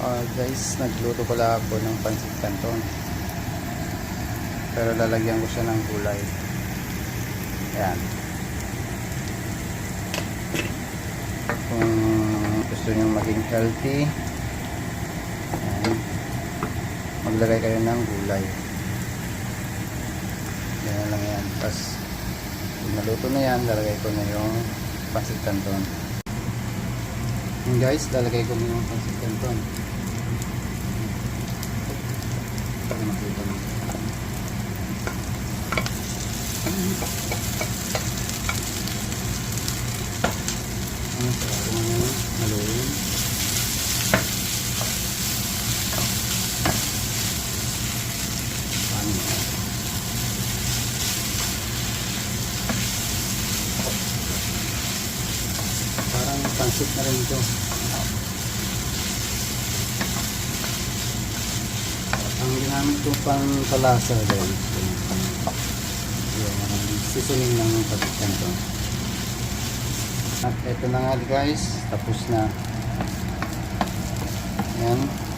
Ah, guys, nagluto pala ako ng pancit canton. Pero lalagyan ko siya ng gulay. Ayan. Kung gusto nyo maging healthy, ayan, maglagay kayo ng gulay. Ganyan lang yan. Tapos, pag naluto na yan, lalagay ko na yung pancit canton. Yun guys, lalagay ko na yung pancit canton. Para makita mo. Ano sa ako ngayon? Haluin. Paano? Pansit na rin ito. Ang ginamit ko pang palasa. Yung seasoning ng pagitan ko. At eto na nga guys. Tapos na. Yan.